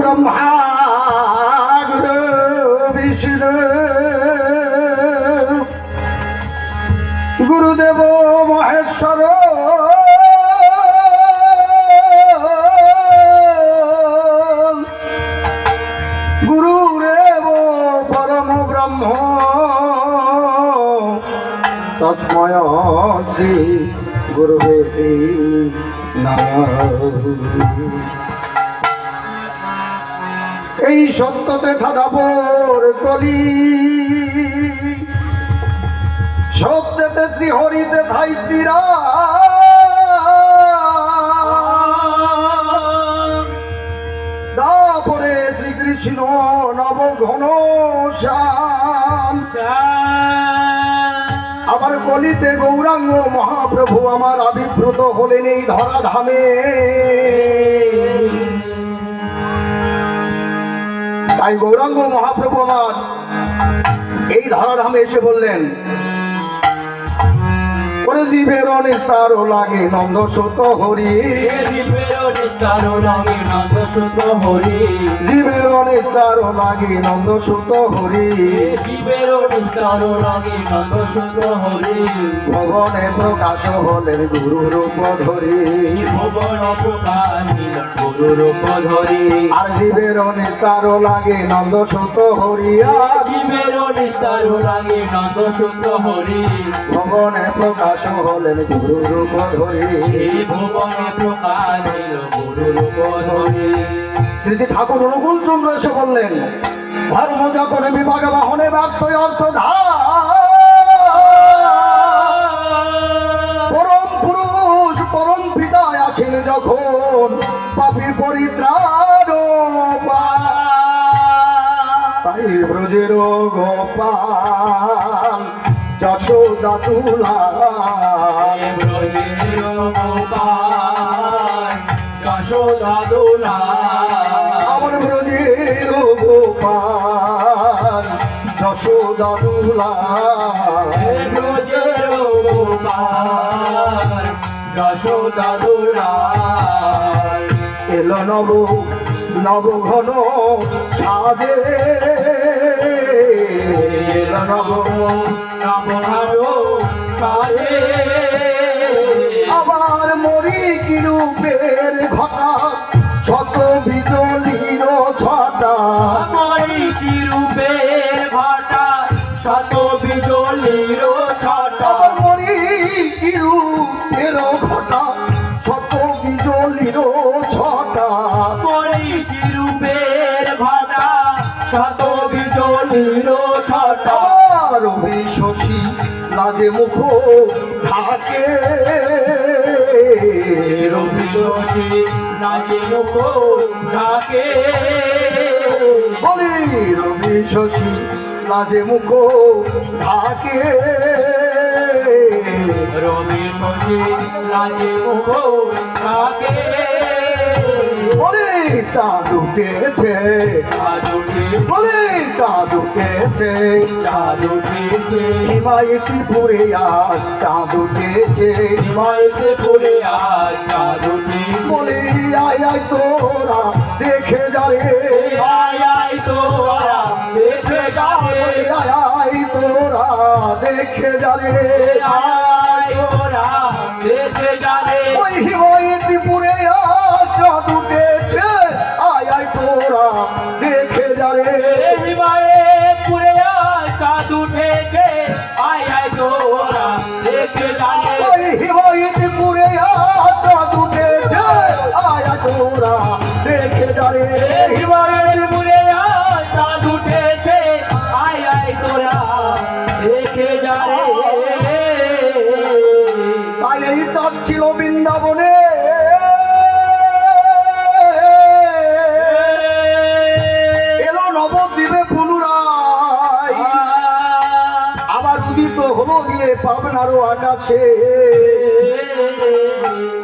ব্রহ্মা গুরু বিষ্ণু গুরুদেব মহেশ্বর। গুরুরেব পরম ব্রহ্ম। তস্ময় শ্রী গুরুবে এই সত্যতে থাকাপর কলি সত্যতে শ্রী হরিতে থাই শ্রীরা তারপরে শ্রীকৃষ্ণ নব ঘন শ্যাম। আবার কলিতে গৌরাঙ্গ মহাপ্রভু আমার আবির্ভূত হলেন এই ধরাধামে। তাই গৌরাঙ্গ মহাপ্রভু আমার এই ধারাধামে এসে বললেন ওরে জীবের অনিস্তার লাগে নন্দ সত হরি। জীবের অনিস্তার লাগে নন্দ সত হরি। ভবনে প্রকাশ হলেন গুরু রূপ ধরি। আর জীবের অনিস্তার লাগে নন্দ সত হরিয়া ভবনে প্রকাশ হলেন গুরু রূপ ধরি। শ্রী শ্রী ঠাকুর অনুকূল চন্দ্র এসে বললেন ধর্ম যখন বিভাগ বাহনে ব্যর্থ অর্থ পরম পুরুষ পরম পিতায় আসেন যখন পাপি পরিত্রাণ তাই ব্রজের গোপাল যশোদা তুলাল আমার ব্রজের গোপাল যশোদা তুলাল এলো নব নব ঘন সাজে। এলো নব আমার মরি কি রূপের ঘটা? শত বিজলির ছটা। শত বিজলির ছটা। মরি কি রূপের ঘটা? শত বিজলির ছটা। করি রূপের ভাটা শত বিজলির ছটা। রবি শশী লাজে মুখ ঢাকে। নাচে মুখ ডাকে বলি রবি শশী রাজে মুখ ঢাকে। রবি শশী নাচে মুখ ডাকে বলি চাঁদ উঠেছে বলি চাঁদ উঠেছে হিমায়তি পুরে আজ পড়ে আজ বলি তোরা, দেখে যারে আয় তোরা, দেখে আয় তোরা, দেখে যারে তোরা দেখে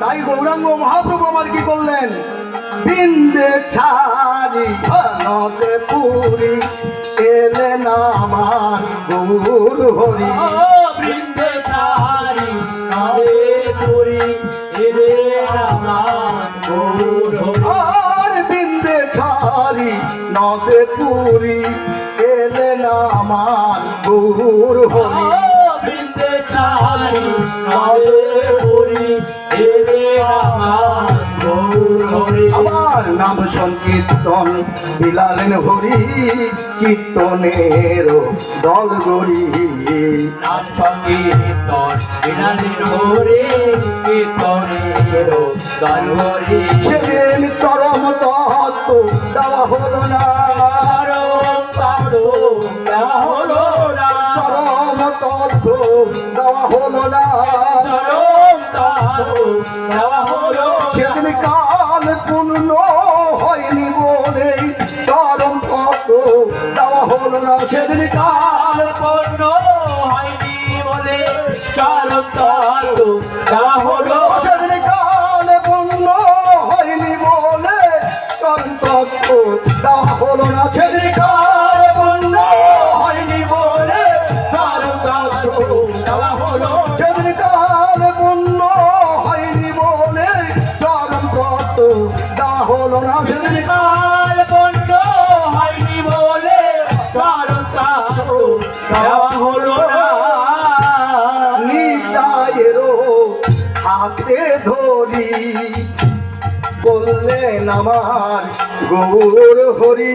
তাই গৌরাঙ্গ মহাপ্রভু আমার কি করলেন? বিন্দে ছাড়ি ঘনতে পুরী এলেন আমার গৌর হরি। বৃন্দে নরে পুরি এরে আমার গৌর আর বিন্দে ছাড়ি হবে পুরী এলেন আমার গৌর হরি। বৃন্দে আমার আমার নাম সংকীর্তন বিলালেন হরি কীর্তনের দল গড়ি। নাম সংকীর্তন বিনাদিন হরে কীর্তনের সেদিন সেদিন কাল পণ্য হয়নি বলে দেওয়া হলো। বললেন আমার গৌর হরি।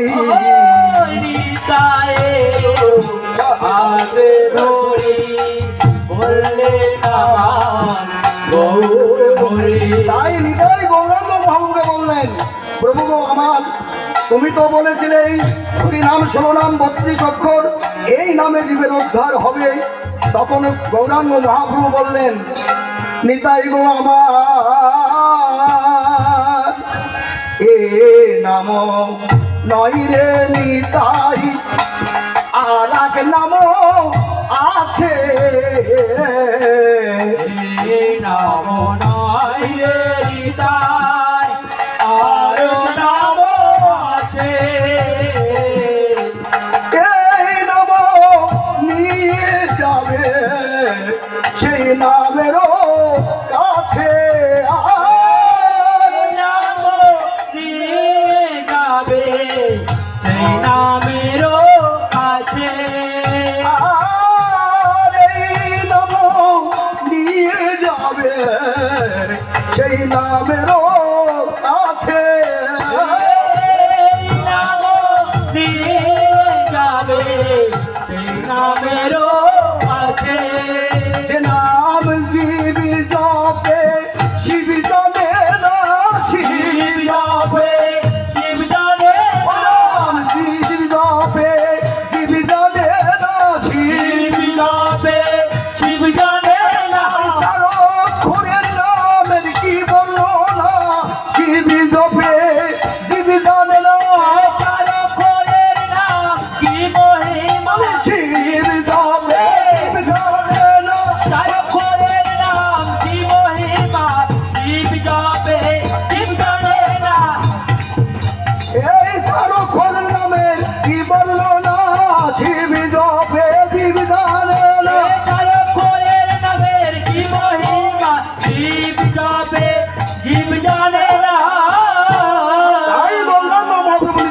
তাই নিতাই গৌরাঙ্গ মহামুখে বললেন প্রভু গো আমার তুমি তো বলেছিলে এই নাম ষোলো নাম বত্রিশ অক্ষর এই নামে জীবের উদ্ধার হবে। তখন গৌরাঙ্গ মহাপ্রভু বললেন নিতাই গো আমার এ নাম নয় রে নিতাই আর এক নাম আছে। নাম নয় রে হৃদয়, যাবে সেই নামেরও যাবে শিব জানে না। তাই বললাম মহাপ্রভু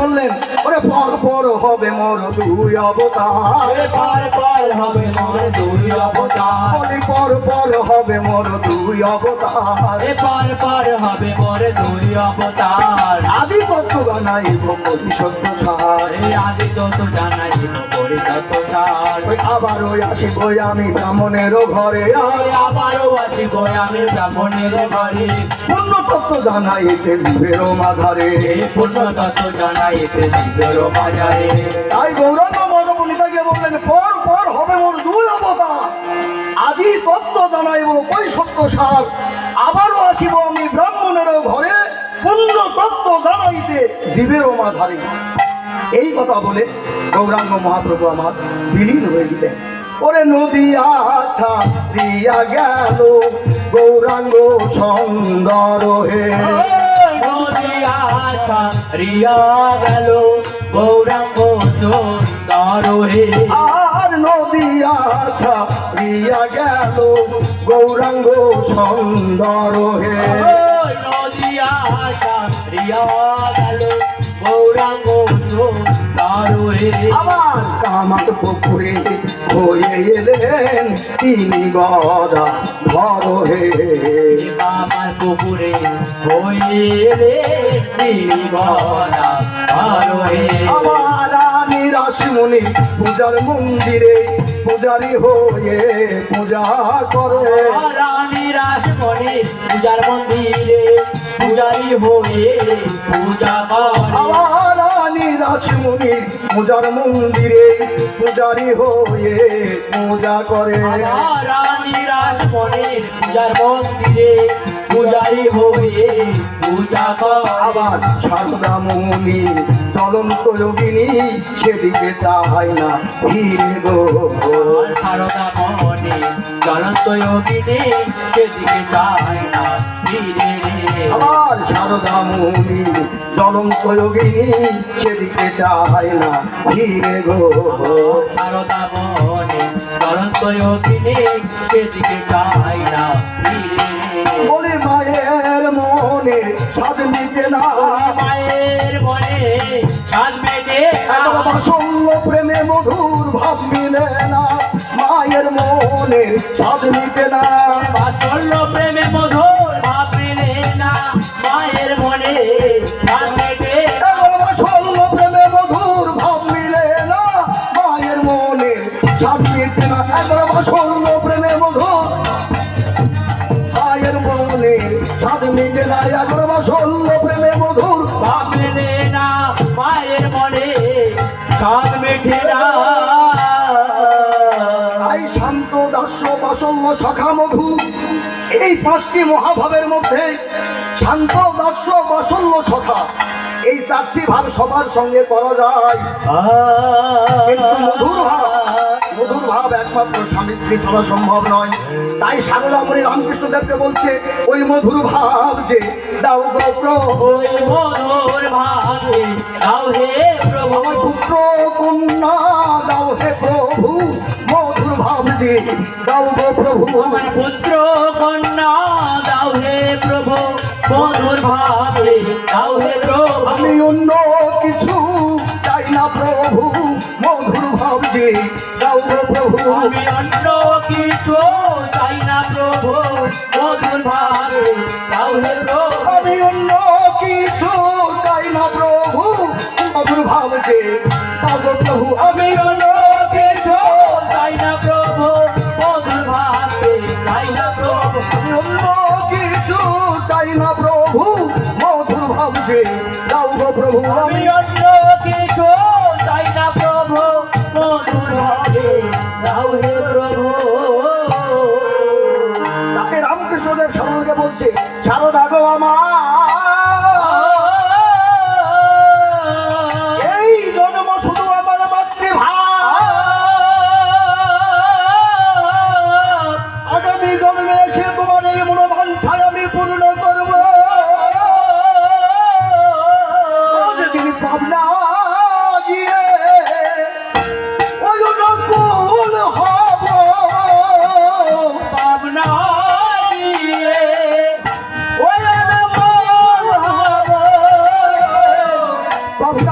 বললেন ওরে পর পর হবে মোর দুই অবতার। পার হবে মোর দুই অবতার। পর পর হবে মোর দুই অবতার। পার পার হবে মোর দুই অবতার। আদি কত সত্য সার এ আদি তো তো জানাই করি তত সার আবার ওই আসিব আমি ব্রাহ্মণেরও ঘরে। আবারও আছি গো আমি ব্রাহ্মণের বাড়ি পূর্ণ তত্ত্ব জানাইতে বিভেরও মাঝারে। পূর্ণ তত্ত্ব জানাই এতে জীবেরও বাজারে তাই গৌরাঙ্গ মনোমণিতাকে বললেন পর আদি তত্ত্ব জানাইব কই সত্য সার আবারও আসিব আমি ব্রাহ্মণেরও ঘরে পূর্ণ তত্ত্ব জানাইতে জীবেরও মাঝারে। এই কথা বলে গৌরাঙ্গ মহাপ্রভু আমার বিলীন হয়ে দিলেন ওরে নদী আছা রিয়া গেল গৌরাঙ্গ সুন্দর হে। নদী আশা রিয়া গেল গৌরাঙ্গ সুন্দর হে। আর নদী আছা রিয়া গেল গৌরাঙ্গ সুন্দর হে। নদী আশা গেল গৌরাঙ্গ তারো হে। আবার কামাত পুকুরে হয়ে এলেন তিনি গদা ধর হে। বাবার পুকুরে হইলে তিনি গড়া তারো হে। আমার রাসমণি পূজার মন্দিরে পূজারি হয়ে পূজা করে। রানী রাসমণি পূজার মন্দিরে পূজারি হয়ে পূজা করে। রানী রাসমণি পূজার মন্দিরে পূজারি হয়ে পূজা করে। রানী রাসমণির পূজার মন্দিরে পূজারি হয়ে পূজা আবার সারদামণি চলন্ত যোগিনী সেদিকে না ফিরে গো। সারদা মনে চলন্ত যোগিনী সেদিকে যায় না ফিরে। আমার সারদামণি চলন্ত যোগিনী সেদিকে চায় না ফিরে গো। সারদা মনে চলন্ত যোগিনী সেদিকে যায় না ফিরে না। মায়ের মনে সাজ মেটে একবার প্রেমে মধুর ভাব মিলে না। মায়ের মনে সাজ মেটে না। প্রেমে মধুর ভাব মিলে না। মায়ের মনে সাজ মনে সাজ মেটে তাই শান্ত দাস্য বাসল্য শাখা মধু এই পাঁচটি মহাভাবের মধ্যে শান্ত দাস্য বাসল্য সখা এই চারটি ভাব সবার সঙ্গে করা যায়। মধুর ভাব মধুর ভাব একমাত্র স্বামী স্ত্রী ছাড়া সম্ভব নয়। তাই সারদামণি রামকৃষ্ণদেবকে বলছে ওই মধুর ভাব যে দাও আমার পুত্র কন্যা দাও হে প্রভু। মধুর ভাব যে দাও গো প্রভু। আমার পুত্র কন্যা দাও হে প্রভু। মধুর ভাবে দাও হে প্রভু। আমি অন্য কিছু প্রভু আমি অন্য কিছু চাই না প্রভু মধুর ভাবে দাও প্রভু। আমি অন্য কিছু চাই না প্রভু মধুর ভাব যে প্রভু আমি অন্য কিছু চাই না প্রভু। মধুর ভাবে চাই না প্রভু আমি অন্য কিছু চাই না প্রভু মধুর ভাব যে দাও গো প্রভু। আমি দাও হে রামকৃষ্ণদেব সারদাকে বলছে আমার পাবনা গিয়ে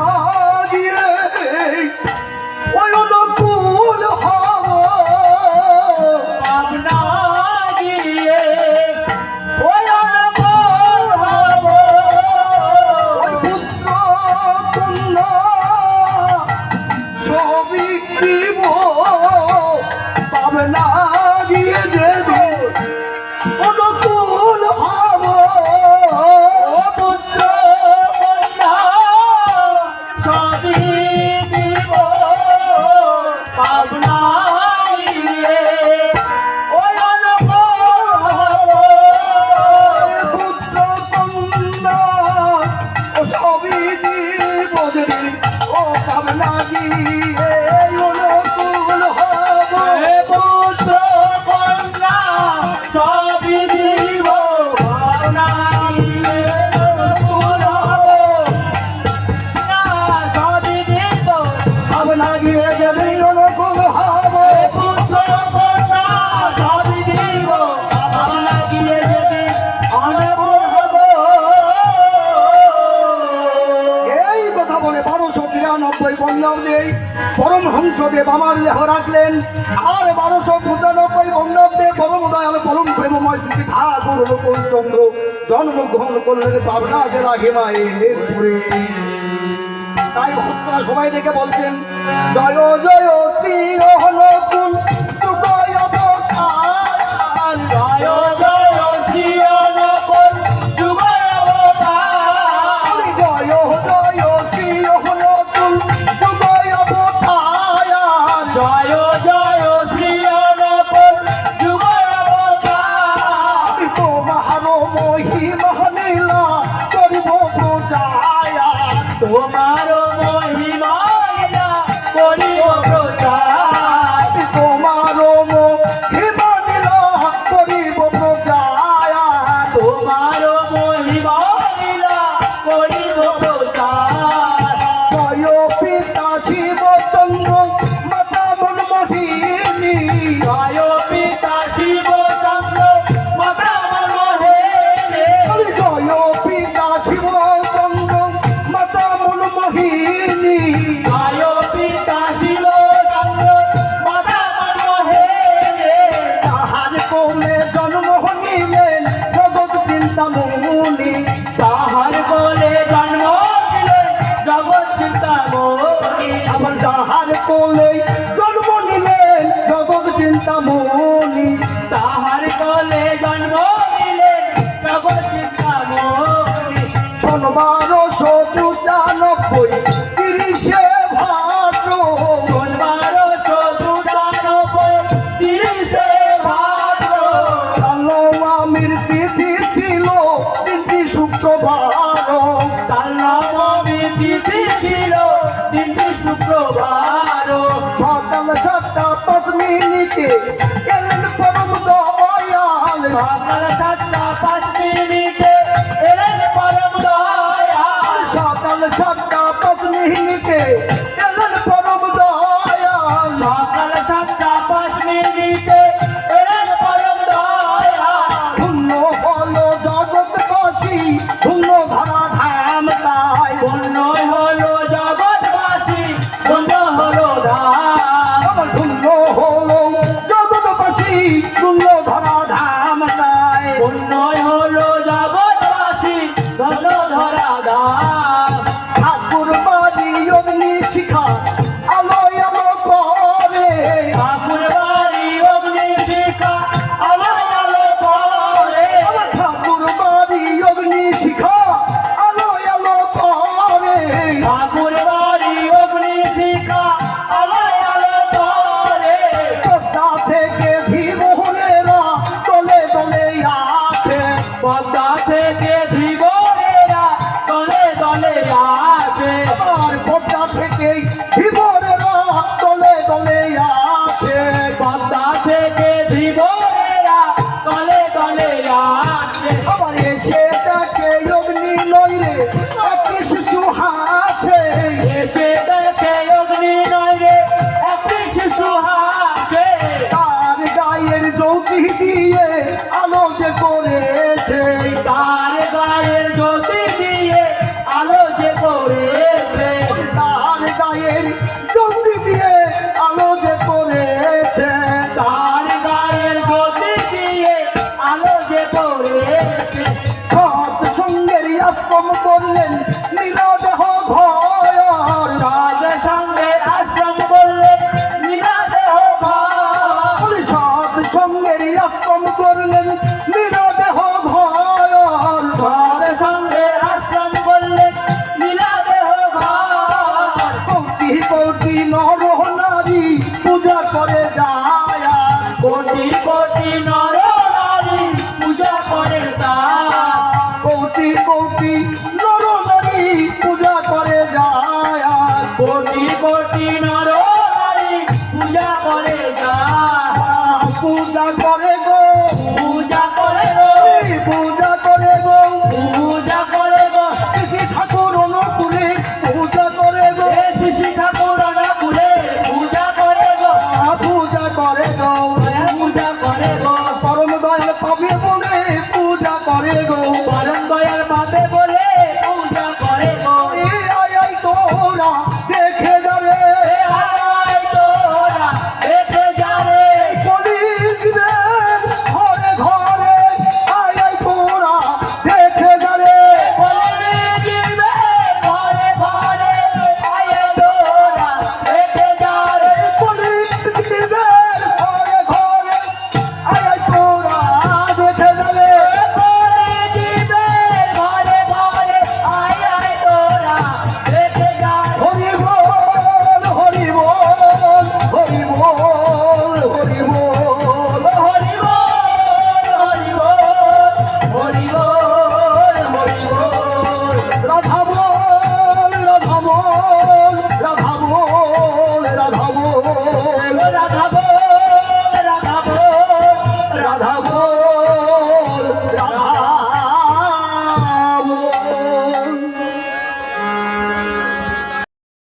দেব আমার দেহ রাখলেন। আর বারোশো পঁচানব্বই বন্ধাব্দে পরম দয়াল পরম প্রেমময় শ্রী ঠাকুর রূপচন্দ্র জন্মগ্রহণ করলেন পাবনা জেলা হেমায় তাই ভক্তরা সবাই দেখে বলছেন, জয় জয় শ্রী হল জয় জয় tu amaro. গেলেন পরমুদ হয়াল ভাবনা সাতটা পাঁচ মিনিটে এলেন পরমুদ হয়াল সকাল সাতটা পাঁচ মিনিটে গেলেন সকাল সাতটা পাঁচ মিনিটে Radha.